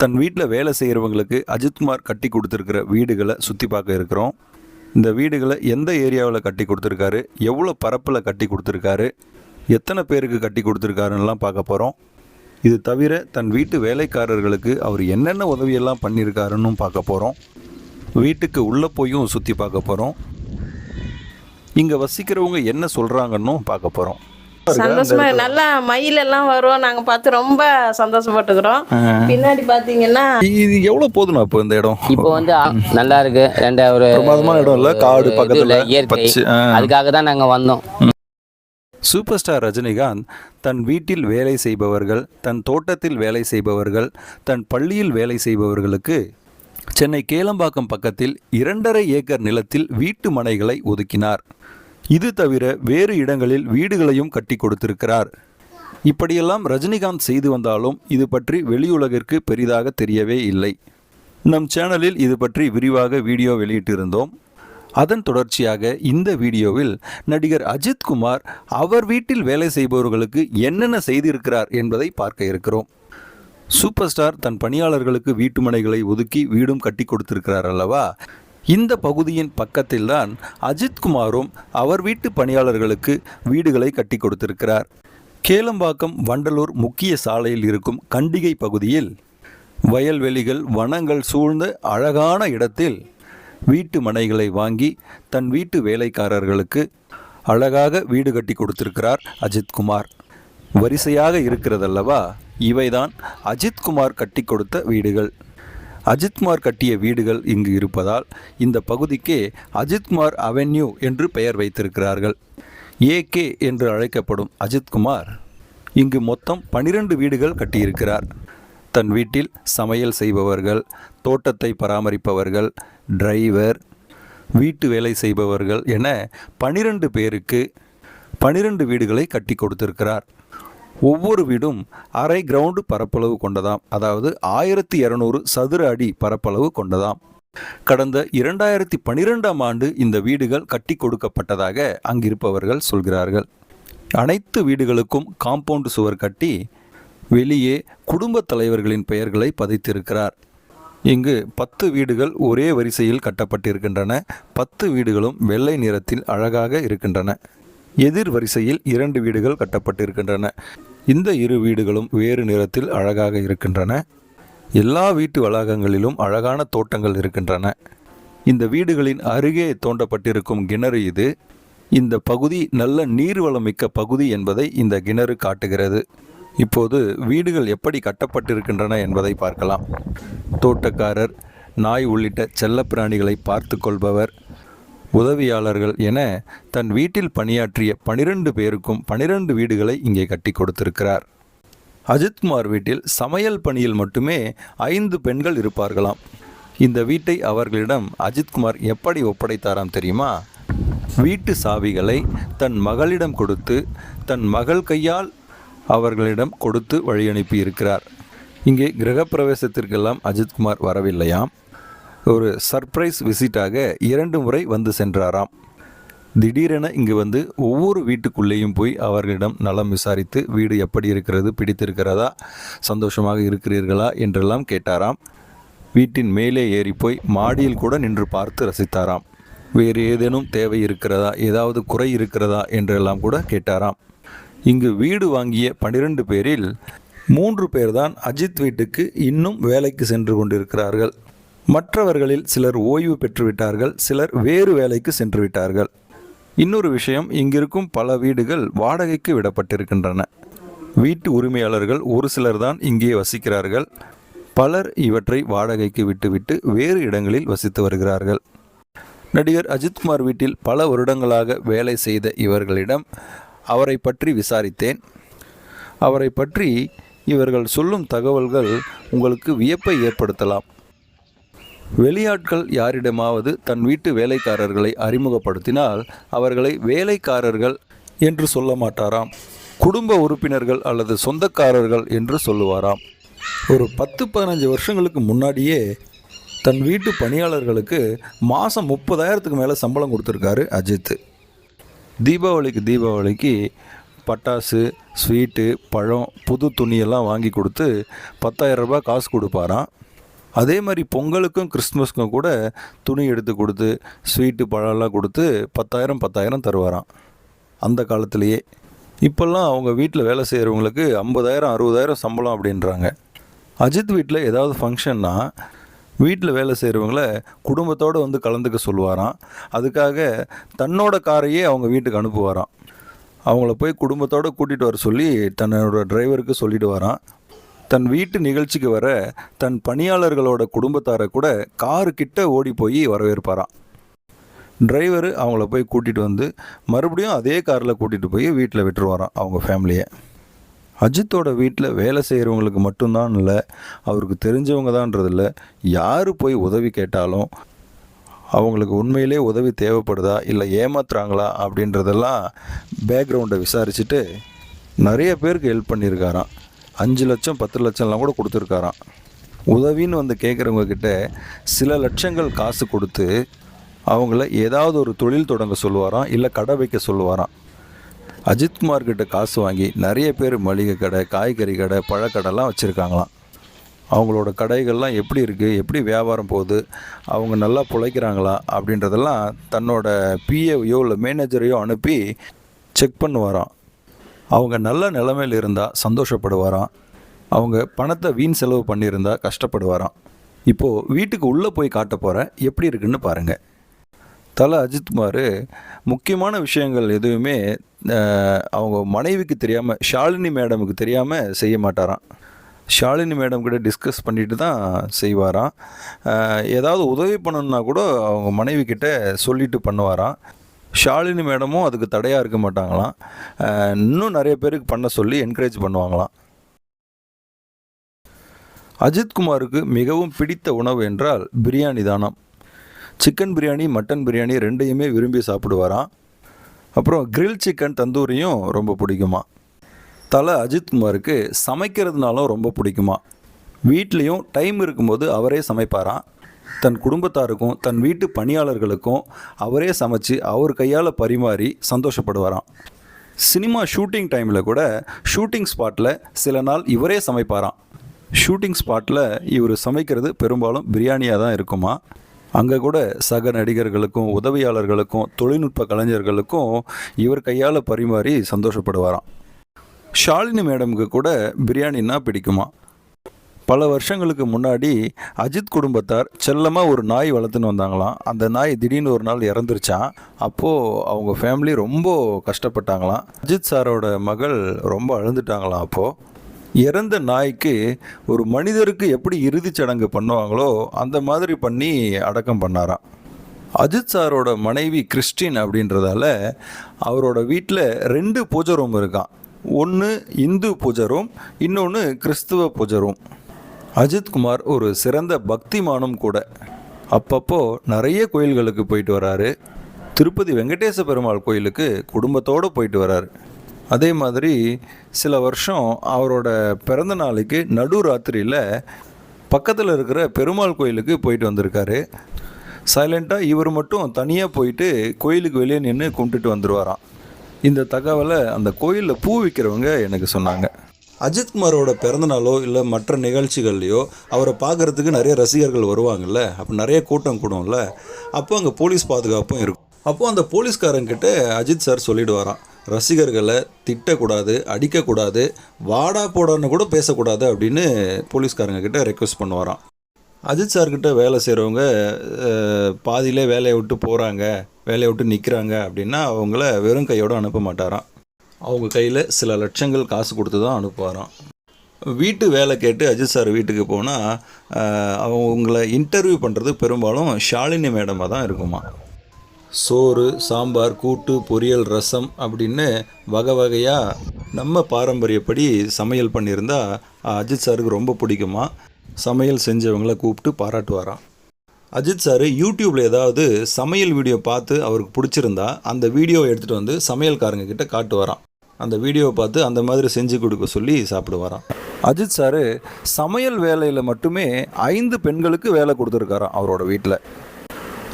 தன் வீட்டில் வேலை செய்கிறவங்களுக்கு அஜித்குமார் கட்டி கொடுத்துருக்கிற வீடுகளை சுற்றி பார்க்க இருக்கிறோம். இந்த வீடுகளை எந்த ஏரியாவில் கட்டி கொடுத்துருக்காரு? எவ்வளோ பரப்பில் கட்டி கொடுத்துருக்காரு? எத்தனை பேருக்கு கட்டி கொடுத்துருக்காருன்னெலாம் பார்க்க போகிறோம் இது தவிர தன் வீட்டு வேலைக்காரர்களுக்கு அவர் என்னென்ன உதவியெல்லாம் பண்ணியிருக்காருன்னு பார்க்க போகிறோம் வீட்டுக்கு உள்ளே போயும் சுற்றி பார்க்க போகிறோம் இங்கே வசிக்கிறவங்க என்ன சொல்கிறாங்கன்னும் பார்க்க போகிறோம் சந்தோஷமா நல்லா மயில் எல்லாம் வரும். நாங்க பார்த்து ரொம்ப சந்தோஷப்பட்டுக்கிறோம். பின்னாடி பாத்தீங்கன்னா இது எவ்வளோ போதுண்ணா இப்போ இந்த இடம்? இப்போ வந்து நல்லா இருக்கு. ரெண்டு ஒரு பிரமாதமான இடம் இல்ல? காடு பக்கத்துல, இயற்கை. அதுக்காக தான் நாங்க வந்தோம். சூப்பர் ஸ்டார் ரஜினிகாந்த் தன் வீட்டில் வேலை செய்பவர்கள் தன் தோட்டத்தில் வேலை செய்பவர்கள் தன் பள்ளியில் வேலை செய்பவர்களுக்கு சென்னை கேளம்பாக்கம் பக்கத்தில் இரண்டரை ஏக்கர் நிலத்தில் வீட்டு மனைகளை ஒதுக்கினார். இது தவிர வேறு இடங்களில் வீடுகளையும் கட்டி கொடுத்திருக்கிறார். இப்படியெல்லாம் ரஜினிகாந்த் செய்து வந்தாலும் இது பற்றி வெளியுலகிற்கு பெரிதாக தெரியவே இல்லை. நம் சேனலில் இது பற்றி விரிவாக வீடியோ வெளியிட்டிருந்தோம். அதன் தொடர்ச்சியாக இந்த வீடியோவில் நடிகர் அஜித் குமார் அவர் வீட்டில் வேலை செய்பவர்களுக்கு என்னென்ன செய்திருக்கிறார் என்பதை பார்க்க இருக்கிறோம். சூப்பர் ஸ்டார் தன் பணியாளர்களுக்கு வீட்டுமனைகளை ஒதுக்கி வீடும் கட்டி கொடுத்திருக்கிறார் அல்லவா? இந்த பகுதியின் பக்கத்தில்தான் அஜித்குமாரும் அவர் வீட்டு பணியாளர்களுக்கு வீடுகளை கட்டி கொடுத்திருக்கிறார். கேளம்பாக்கம் வண்டலூர் முக்கிய சாலையில் இருக்கும் கண்டிகை பகுதியில் வயல்வெளிகள் வனங்கள் சூழ்ந்த அழகான இடத்தில் வீட்டு மனைகளை வாங்கி தன் வீட்டு வேலைக்காரர்களுக்கு அழகாக வீடு கட்டி கொடுத்திருக்கிறார் அஜித்குமார் வரிசையாக இருக்கிறதல்லவா? இவைதான் அஜித்குமார் கட்டி கொடுத்த வீடுகள். அஜித்குமார் கட்டிய வீடுகள் இங்கு இருப்பதால் இந்த பகுதிக்கே அஜித்குமார் அவென்யூ என்று பெயர் வைத்திருக்கிறார்கள். ஏகே என்று அழைக்கப்படும் அஜித்குமார் இங்கு மொத்தம் பனிரெண்டு வீடுகள் கட்டியிருக்கிறார். தன் வீட்டில் சமையல் செய்பவர்கள் தோட்டத்தை பராமரிப்பவர்கள் டிரைவர் வீட்டு வேலை செய்பவர்கள் என பனிரெண்டு பேருக்கு பனிரெண்டு வீடுகளை கட்டி கொடுத்திருக்கிறார். ஒவ்வொரு வீடும் அரை கிரவுண்டு பரப்பளவு கொண்டதாம். அதாவது ஆயிரத்தி இரநூறு சதுர அடி பரப்பளவு கொண்டதாம். கடந்த இரண்டாயிரத்தி பனிரெண்டாம் ஆண்டு இந்த வீடுகள் கட்டி கொடுக்கப்பட்டதாக அங்கிருப்பவர்கள் சொல்கிறார்கள். அனைத்து வீடுகளுக்கும் காம்பவுண்ட் சுவர் கட்டி வெளியே குடும்பத் தலைவர்களின் பெயர்களை பதித்திருக்கிறார். இங்கு பத்து வீடுகள் ஒரே வரிசையில் கட்டப்பட்டிருக்கின்றன. பத்து வீடுகளும் வெள்ளை நிறத்தில் அழகாக இருக்கின்றன. எதிர் வரிசையில் இரண்டு வீடுகள் கட்டப்பட்டிருக்கின்றன. இந்த இரு வீடுகளும் வேறு நிறத்தில் அழகாக இருக்கின்றன. எல்லா வீட்டு வளாகங்களிலும் அழகான தோட்டங்கள் இருக்கின்றன. இந்த வீடுகளின் அருகே தோண்டப்பட்டிருக்கும் கிணறு இது. இந்த பகுதி நல்ல நீர்வளம் மிக்க பகுதி என்பதை இந்த கிணறு காட்டுகிறது. இப்போது வீடுகள் எப்படி கட்டப்பட்டிருக்கின்றன என்பதை பார்க்கலாம். தோட்டக்காரர் நாய் உள்ளிட்ட செல்லப்பிராணிகளை பார்த்து கொள்பவர் உதவியாளர்கள் என தன் வீட்டில் பணியாற்றிய பனிரெண்டு பேருக்கும் பனிரெண்டு வீடுகளை இங்கே கட்டி கொடுத்திருக்கிறார். அஜித்குமார் வீட்டில் சமையல் பணியில் மட்டுமே ஐந்து பெண்கள் இருப்பார்களாம். இந்த வீட்டை அவர்களிடம் அஜித்குமார் எப்படி ஒப்படைத்தாராம் தெரியுமா? வீட்டு சாவிகளை தன் மகளிடம் கொடுத்து தன் மகள் கையால் அவர்களிடம் கொடுத்து வழியனுப்பி இருக்கிறார் இங்கே கிரகப்பிரவேசத்திற்கெல்லாம் அஜித்குமார் வரவில்லையாம். ஒரு சர்ப்ரைஸ் விசிட்டாக இரண்டு முறை வந்து சென்றாராம். திடீரென இங்கு வந்து ஒவ்வொரு வீட்டுக்குள்ளேயும் போய் அவர்களிடம் நலம் விசாரித்து வீடு எப்படி இருக்கிறது பிடித்திருக்கிறதா சந்தோஷமாக இருக்கிறீர்களா என்றெல்லாம் கேட்டாராம். வீட்டின் மேலே ஏறி போய் மாடியில் கூட நின்று பார்த்து ரசித்தாராம். வேறு ஏதேனும் தேவை இருக்கிறதா ஏதாவது குறை இருக்கிறதா என்றெல்லாம் கூட கேட்டாராம். இங்கு வீடு வாங்கிய பனிரெண்டு பேரில் மூன்று பேர்தான் அஜித் வீட்டுக்கு இன்னும் வேலைக்கு சென்று கொண்டிருக்கிறார்கள். மற்றவர்களில் சிலர் ஓய்வு பெற்றுவிட்டார்கள் சிலர் வேறு வேலைக்கு சென்று விட்டார்கள் இன்னொரு விஷயம் இங்கிருக்கும் பல வீடுகள் வாடகைக்கு விடப்பட்டிருக்கின்றன. வீட்டு உரிமையாளர்கள் ஒரு சிலர் தான் இங்கே வசிக்கிறார்கள். பலர் இவற்றை வாடகைக்கு விட்டுவிட்டு வேறு இடங்களில் வசித்து வருகிறார்கள். நடிகர் அஜித்குமார் வீட்டில் பல வருடங்களாக வேலை செய்த இவர்களிடம் அவரை பற்றி விசாரித்தேன். அவரை பற்றி இவர்கள் சொல்லும் தகவல்கள் உங்களுக்கு வியப்பை ஏற்படுத்தலாம். வெளியாட்கள் யாரிடமாவது தன் வீட்டு வேலைக்காரர்களை அறிமுகப்படுத்தினால் அவர்களை வேலைக்காரர்கள் என்று சொல்ல மாட்டாராம். குடும்ப உறுப்பினர்கள் அல்லது சொந்தக்காரர்கள் என்று சொல்லுவாராம். ஒரு பத்து பதினஞ்சு வருஷங்களுக்கு முன்னாடியே தன் வீட்டு பணியாளர்களுக்கு மாதம் முப்பதாயிரத்துக்கு மேலே சம்பளம் கொடுத்துருக்காரு அஜித். தீபாவளிக்கு தீபாவளிக்கு பட்டாசு ஸ்வீட்டு பழம் புது துணியெல்லாம் வாங்கி கொடுத்து 10000 ரூபாய் காசு கொடுப்பாராம். அதே மாதிரி பொங்கலுக்கும் கிறிஸ்மஸ்க்கும் கூட துணி எடுத்து கொடுத்து ஸ்வீட்டு பழம்லாம் கொடுத்து பத்தாயிரம் பத்தாயிரம் தருவாராம். அந்த காலத்திலேயே. இப்போல்லாம் அவங்க வீட்டில் வேலை செய்கிறவங்களுக்கு ஐம்பதாயிரம் அறுபதாயிரம் சம்பளம் அப்படின்றாங்க. அஜித் வீட்டில் ஏதாவது ஃபங்க்ஷன்னா வீட்டில் வேலை செய்கிறவங்கள குடும்பத்தோடு வந்து கலந்துக்க சொல்லுவாராம். அதுக்காக தன்னோட காரையே அவங்க வீட்டுக்கு அனுப்புவாராம். அவங்கள போய் குடும்பத்தோடு கூட்டிகிட்டு வர சொல்லி தன்னோட டிரைவருக்கு சொல்லிட்டு வரான் தன் வீட்டு நிகழ்ச்சிக்கு வர தன் பணியாளர்களோட குடும்பத்தாரை கூட காரு கிட்ட ஓடி போய் வரவேற்பாராம். டிரைவர் அவங்கள போய் கூட்டிகிட்டு வந்து மறுபடியும் அதே காரில் கூட்டிகிட்டு போய் வீட்டில் விட்டுருவாராம் அவங்க ஃபேமிலியை. அஜித்தோட வீட்டில் வேலை செய்கிறவங்களுக்கு மட்டும்தான் இல்லை அவருக்கு தெரிஞ்சவங்க தான்றதில்ல யார் போய் உதவி கேட்டாலும் அவங்களுக்கு உண்மையிலே உதவி தேவைப்படுதா இல்லை ஏமாத்துறாங்களா அப்படின்றதெல்லாம் பேக்ரவுண்டை விசாரிச்சுட்டு நிறைய பேருக்கு ஹெல்ப் பண்ணியிருக்காராம். அஞ்சு லட்சம் பத்து லட்சம்லாம் கூட கொடுத்துருக்காராம். உதவின்னு வந்து கேட்குறவங்க கிட்ட சில லட்சங்கள் காசு கொடுத்து அவங்கள ஏதாவது ஒரு தொழில் தொடங்க சொல்லுவாராம் இல்லை கடை வைக்க சொல்லுவாராம். அஜித்குமார் கிட்ட காசு வாங்கி நிறைய பேர் மளிகை கடை காய்கறி கடை பழக்கடைலாம் வச்சுருக்காங்களாம். அவங்களோட கடைகள்லாம் எப்படி இருக்குது எப்படி வியாபாரம் போகுது அவங்க நல்லா பிழைக்கிறாங்களா அப்படின்றதெல்லாம் தன்னோட பிஏவையோ இல்லை மேனேஜரையோ அனுப்பி செக் பண்ணுவாராம். அவங்க நல்ல நிலைமையில் இருந்தால் சந்தோஷப்படுவாராம். அவங்க பணத்தை வீண் செலவு பண்ணியிருந்தால் கஷ்டப்படுவாராம். இப்போது வீட்டுக்கு உள்ளே போய் காட்ட போகிறேன் எப்படி இருக்குன்னு பாருங்கள் தலை அஜித்குமார் முக்கியமான விஷயங்கள் எதுவுமே அவங்க மனைவிக்கு தெரியாமல் ஷாலினி மேடமுக்கு தெரியாமல் செய்ய மாட்டாராம். ஷாலினி மேடம் கிட்ட டிஸ்கஸ் பண்ணிட்டு தான் செய்வாராம். ஏதாவது உதவி பண்ணணுன்னா கூட அவங்க மனைவி கிட்ட சொல்லிட்டு பண்ணுவாராம். ஷாலினி மேடமும் அதுக்கு தடையாக இருக்க மாட்டாங்களாம். இன்னும் நிறைய பேருக்கு பண்ண சொல்லி என்கரேஜ் பண்ணுவாங்களாம். அஜித்குமாருக்கு மிகவும் பிடித்த உணவு என்றால் பிரியாணி தானாம். சிக்கன் பிரியாணி மட்டன் பிரியாணி ரெண்டையுமே விரும்பி சாப்பிடுவாராம். அப்புறம் கிரில் சிக்கன் தந்தூரியும் ரொம்ப பிடிக்குமா. தலை அஜித்குமாருக்கு சமைக்கிறதுனாலும் ரொம்ப பிடிக்குமா. வீட்லேயும் டைம் இருக்கும்போது அவரே சமைப்பாராம். தன் குடும்பத்தாருக்கும் தன் வீட்டு பணியாளர்களுக்கும் அவரே சமைச்சு அவர் கையால் பரிமாறி சந்தோஷப்படுவாராம். சினிமா ஷூட்டிங் டைமில் கூட ஷூட்டிங் ஸ்பாட்டில் சில நாள் இவரே சமைப்பாராம். ஷூட்டிங் ஸ்பாட்டில் இவர் சமைக்கிறது பெரும்பாலும் பிரியாணியாக தான் இருக்குமா? அங்கே கூட சக நடிகர்களுக்கும் உதவியாளர்களுக்கும் தொழில்நுட்ப கலைஞர்களுக்கும் இவர் கையால் பரிமாறி சந்தோஷப்படுவாராம். ஷாலினி மேடமுக்கு கூட பிரியாணின்னா பிடிக்குமா? பல வருஷங்களுக்கு முன்னாடி அஜித் குடும்பத்தார் செல்லமாக ஒரு நாய் வளர்த்துன்னு வந்தாங்களாம். அந்த நாய் திடீர்னு ஒரு நாள் இறந்துருச்சான் அப்போது அவங்க ஃபேமிலி ரொம்ப கஷ்டப்பட்டாங்களாம். அஜித் சாரோட மகள் ரொம்ப அழுந்துட்டாங்களாம் அப்போது இறந்த நாய்க்கு ஒரு மனிதருக்கு எப்படி இறுதிச் சடங்கு பண்ணுவாங்களோ அந்த மாதிரி பண்ணி அடக்கம் பண்ணாராம். அஜித் சாரோட மனைவி கிறிஸ்டின் அப்படின்றதால அவரோட வீட்டில் ரெண்டு பூஜை ரூம் இருக்கான் ஒன்று இந்து பூஜை ரூம் இன்னொன்று கிறிஸ்துவ பூஜை ரூம் அஜித்குமார் ஒரு சிறந்த பக்திமானும் கூட. அப்பப்போ நிறைய கோயில்களுக்கு போயிட்டு வராரு. திருப்பதி வெங்கடேச பெருமாள் கோயிலுக்கு குடும்பத்தோடு போயிட்டு வராரு. அதே மாதிரி சில வருஷம் அவரோட பிறந்த நாளைக்கு நடு ராத்திரியில் பக்கத்தில் இருக்கிற பெருமாள் கோயிலுக்கு போயிட்டு வந்திருக்காரு. சைலண்ட்டாக இவர் மட்டும் தனியாக போயிட்டு கோயிலுக்கு வெளியே நின்று கும்பிட்டுட்டு வந்துடுவாராம் இந்த தகவலை அந்த கோயிலில் பூ விற்கிறவங்க எனக்கு சொன்னாங்க. அஜித்குமாரோட பிறந்தநாளோ இல்லை மற்ற நிகழ்ச்சிகள்லையோ அவரை பார்க்கறதுக்கு நிறைய ரசிகர்கள் வருவாங்கல்ல. அப்போ நிறைய கூட்டம் கூடும்ல. அப்போ அங்கே போலீஸ் பாதுகாப்பும் இருக்கும். அப்போது அந்த போலீஸ்காரங்கிட்ட அஜித் சார் சொல்லிடுவாராம். ரசிகர்களை திட்டக்கூடாது அடிக்கக்கூடாது வாடா போடான்னு கூட பேசக்கூடாது அப்படின்னு போலீஸ்காரங்க கிட்ட ரெக்வஸ்ட் பண்ணுவாராம். அஜித் சார்கிட்ட வேலை செய்கிறவங்க பாதியிலே வேலையை விட்டு போகிறாங்க வேலையை விட்டு நிற்கிறாங்க அப்படின்னா அவங்கள வெறும் கையோடு அனுப்ப மாட்டாராம். அவங்க கையில் சில லட்சங்கள் காசு கொடுத்து தான் அனுப்புவாராம். வீட்டு வேலை கேட்டு அஜித் சார் வீட்டுக்கு போனால் அவங்கள இன்டர்வியூ பண்ணுறது பெரும்பாலும் ஷாலினி மேடமாக தான் இருக்குமா? சோறு சாம்பார் கூட்டு பொரியல் ரசம் அப்படின்னு வகை வகையாக நம்ம பாரம்பரியப்படி சமையல் பண்ணியிருந்தால் அஜித் சாருக்கு ரொம்ப பிடிக்குமா? சமையல் செஞ்சவங்கள கூப்பிட்டு பாராட்டுவாராம். அஜித் சார் யூடியூப்பில் ஏதாவது சமையல் வீடியோ பார்த்து அவருக்கு பிடிச்சிருந்தா அந்த வீடியோவை எடுத்துகிட்டு வந்து சமையல்காரங்க கிட்ட காட்டுவாராம். அந்த வீடியோவை பார்த்து அந்த மாதிரி செஞ்சு கொடுக்க சொல்லி சாப்பிடுவாராம். அஜித் சார் சமையல் வேலையில் மட்டுமே ஐந்து பெண்களுக்கு வேலை கொடுத்துருக்காராம் அவரோட வீட்டில்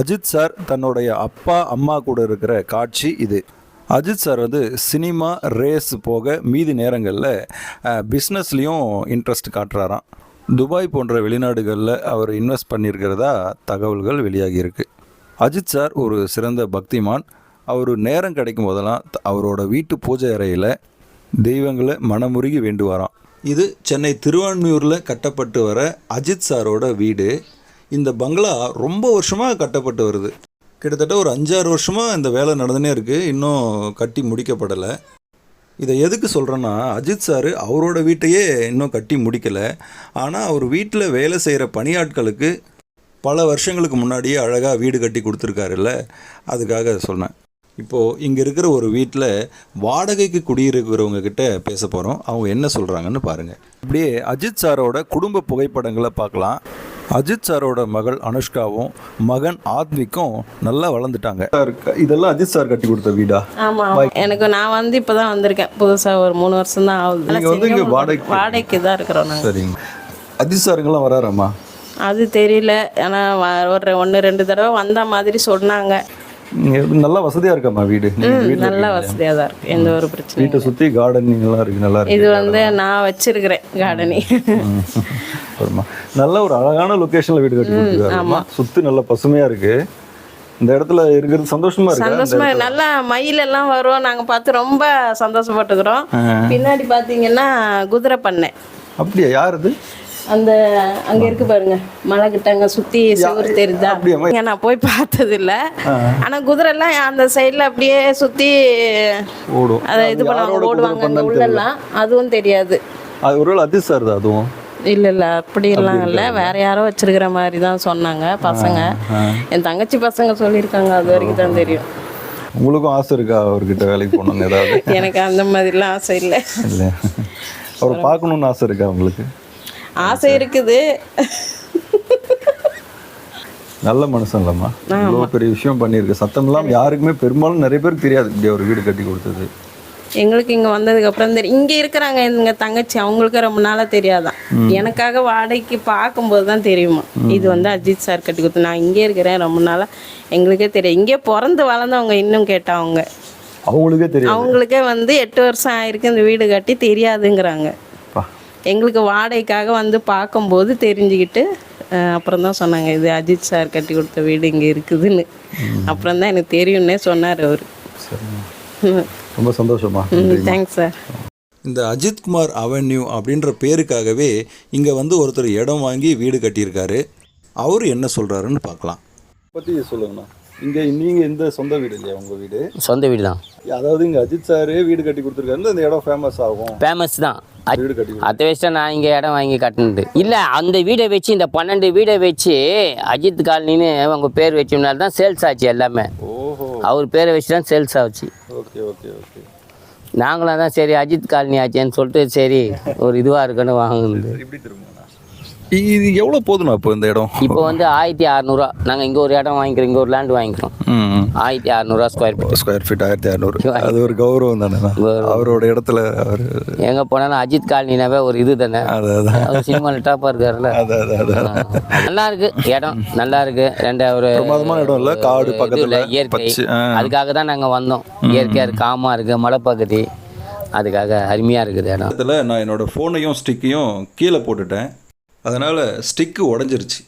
அஜித் சார் தன்னுடைய அப்பா அம்மா கூட இருக்கிற காட்சி இது. அஜித் சார் வந்து சினிமா ரேஸ் போக மீதி நேரங்களில் பிஸ்னஸ்லேயும் இன்ட்ரெஸ்ட் காட்டுறாராம். துபாய் போன்ற வெளிநாடுகளில் அவர் இன்வெஸ்ட் பண்ணியிருக்கிறதா தகவல்கள் வெளியாகியிருக்கு. அஜித் சார் ஒரு சிறந்த பக்திமான். அவர் நேரம் கிடைக்கும் போதெல்லாம் அவரோட வீட்டு பூஜை அறையில் தெய்வங்களை மனமுருகி வேண்டுவாராம். இது சென்னை திருவான்மையூரில் கட்டப்பட்டு வர அஜித் சாரோட வீடு. இந்த பங்களா ரொம்ப வருஷமாக கட்டப்பட்டு வருது. கிட்டத்தட்ட ஒரு அஞ்சாறு வருஷமாக இந்த வேலை நடந்துனே இருக்குது இன்னும் கட்டி முடிக்கப்படலை. இதை எதுக்கு சொல்கிறேன்னா அஜித் சார் அவரோட வீட்டையே இன்னும் கட்டி முடிக்கலை. ஆனால் அவர் வீட்டில் வேலை செய்கிற பணியாட்களுக்கு பல வருஷங்களுக்கு முன்னாடியே அழகாக வீடு கட்டி கொடுத்துருக்காருல்ல. அதுக்காக சொன்னேன். இப்போது இங்கே இருக்கிற ஒரு வீட்டில் வாடகைக்கு குடியிருக்கிறவங்க கிட்ட பேச போகிறோம் அவங்க என்ன சொல்கிறாங்கன்னு பாருங்கள் இப்படியே அஜித் சாரோட குடும்ப புகைப்படங்களை பார்க்கலாம். அஜித் சாரோட மகள் அனுஷ்காவும் மகன் ஆத்விக்கும் நல்லா வளர்ந்துட்டாங்க. இதெல்லாம் அஜித் சார் கட்டி கொடுத்த வீடா? ஆமா எனக்கு நான் வந்து இப்பதான் வந்திருக்கேன். புதுசா ஒரு மூணு வருஷம் தான் ஆகுது. நீங்க வந்து இங்க வாடகைக்கு- வாடகைக்கு தான் இருக்கிறோம் நாங்க. சரிங்க. அஜித் சாருங்கெல்லாம் வராராம்மா? அது தெரியல. ஆனா வ- ஒரு ஒன்று ரெண்டு தடவை வந்த மாதிரி சொன்னாங்க. நல்லா வசதியாக இருக்காம்மா வீடு. நல்ல வசதியா தான் இருக்கு. எந்த ஒரு பிரச்சனையும் வீட்டை சுற்றி கார்டனிங்லாம் இருக்கு. நல்லா இருக்கு. இது வந்து நான் வச்சிருக்கிறேன் கார்டனி ம். சரிம்மா. நல்ல ஒரு அழகான லொகேஷன்ல வீடு கட்டி கொடுத்துருக்காருமா சுத்தி நல்ல பசுமையா இருக்கு. இந்த இடத்துல இருக்கிறது சந்தோஷமா இருக்கு? சந்தோஷமா நல்லா மயில் எல்லாம் வரும். நாங்க பார்த்து ரொம்ப சந்தோஷப்பட்டுக்கிறோம். பின்னாடி பாத்தீங்கன்னா குதிரை பண்ணை. அப்படியா? யார் இது அந்த அங்க இருக்கு பாருங்க. மலை கிட்ட அங்க சுத்தி சுவர் தெரியுதா? நான் போய் பார்த்தது இல்ல ஆனா குதிரை எல்லாம் அந்த சைடுல அப்படியே சுத்தி ஓடும். அதை இது பண்ணுவாங்க குதிரை ஓடுவாங்க. பண்ணான்னு உள்ளெல்லாம் அதுவும் தெரியாது. அது ஒருவேளை அஜித் சார் தான் அதுவும். இல்ல இல்ல அப்படி எல்லாம் இல்ல வேற யாரோ வச்சிருக்கிற மாதிரி தான் சொன்னாங்க பசங்க. என் தங்கச்சி பசங்க சொல்லியிருக்காங்க அது வரைக்கும் தான் தெரியும். உங்களுக்கும் ஆசை இருக்கா அவர்கிட்ட வேலைக்கு போகணும்னு ஏதாவது? எனக்கு அந்த மாதிரிலாம் ஆசை இல்லை. இல்லை அவரை பார்க்கணும்னு ஆசை இருக்கா உங்களுக்கு? ஆசை இருக்குது. நல்ல மனுஷன் இல்லைம்மா. இவ்வளோ பெரிய விஷயம் பண்ணியிருக்கு. சத்தம் இல்லாமல் யாருக்குமே பெரும்பாலும் நிறைய பேருக்கு தெரியாது. இப்படி ஒரு வீடு கட்டி கொடுத்தது. எங்களுக்கு இங்க வந்ததுக்கு அப்புறம் தெரியும் இங்க இருக்கிறாங்க எங்க தங்கச்சி. அவங்களுக்கு ரொம்ப நாளா தெரியாதான் எனக்காக வாடகைக்கு பார்க்கும்போது தான் தெரியுமா? இது வந்து அஜித் சார் கட்டி கொடுத்து நான் இங்கே இருக்கிறேன் ரொம்ப நாளா. எங்களுக்கே தெரியும் இங்கே பிறந்து வளர்ந்தவங்க இன்னும் கேட்டவங்க அவங்களுக்கே தெரியாது. அவங்களுக்கே வந்து எட்டு வருஷம் ஆயிருக்கு. இந்த வீடு கட்டி தெரியாதுங்கிறாங்க. எங்களுக்கு வாடகைக்காக வந்து பார்க்கும்போது தெரிஞ்சுக்கிட்டு அப்புறம் தான் சொன்னாங்க இது அஜித் சார் கட்டி கொடுத்த வீடு இங்கே இருக்குதுன்னு. அப்புறம் தான் எனக்கு தெரியும்னே சொன்னார் அவர். ரொம்ப சந்தோஷமா தேங்க்ஸ் சார் இந்த அஜித்குமார் அவென்யூ அப்படின்ற பேருக்காகவே இங்கே வந்து ஒருத்தர் இடம் வாங்கி வீடு கட்டியிருக்காரு. அவர் என்ன சொல்கிறாருன்னு பார்க்கலாம். பற்றி சொல்லுங்கண்ணா இங்கே நீங்கள் இந்த சொந்த வீடு இல்லையா உங்கள் வீடு? சொந்த வீடு தான் அதாவது இங்கே அஜித் சாரே வீடு கட்டி கொடுத்துருக்காரு இந்த இடம் ஃபேமஸ் ஆகும். ஃபேமஸ் தான். அது அதை வச்சு நான் இங்கே இடம் வாங்கி கட்டினது இல்லை அந்த வீடை வச்சு இந்த பன்னெண்டு வீடை வச்சு அஜித் காலனின்னு அவங்க பேர் வச்சோம்னால தான் சேல்ஸ் ஆச்சு எல்லாமே அவர் பேரை வச்சு தான் சேல்ஸ் ஆச்சு ஓகே ஓகே ஓகே நாங்களும் தான் சரி அஜித் காலனி ஆச்சேன்னு சொல்லிட்டு சரி ஒரு இதுவாக இருக்குன்னு வாங்குனது இது எவ்வளோ போதுண்ணா இப்போ இந்த இடம்? இப்போ வந்து ஆயிரத்தி அறநூறுவா நாங்கள் இங்கே ஒரு இடம் வாங்கிக்கிறோம் இங்கே ஒரு லேண்ட் வாங்கிக்கிறோம். ஆயிரத்தி அறநூறுவா ஸ்கொயர் ஃபீட் ஸ்கொயர் ஃபீட் ஆயிரத்தி அறநூறு. அது ஒரு கௌரவம் தானே அவரோட இடத்துல அவர் எங்கே போனாலும் அஜித் காலனினாவே ஒரு இது தானே? அது அதான் அவர் சினிமாவில் டாப்பாக இருக்காருல்ல. அது அது அதான் நல்லா இருக்கு இடம் நல்லா இருக்கு. ரெண்டு ஒரு பிரமாதமான இடம் இல்ல? காடு பக்கத்துல, இயற்கை. அதுக்காக தான் நாங்கள் வந்தோம். இயற்கையாக இருக்கு காமா இருக்கு மலைப்பகுதி. அதுக்காக அருமையாக இருக்குது இடம். இடத்துல நான் என்னோட ஃபோனையும் ஸ்டிக்கையும் கீழே போட்டுட்டேன். அதனால் ஸ்டிக்கு உடஞ்சிருச்சு.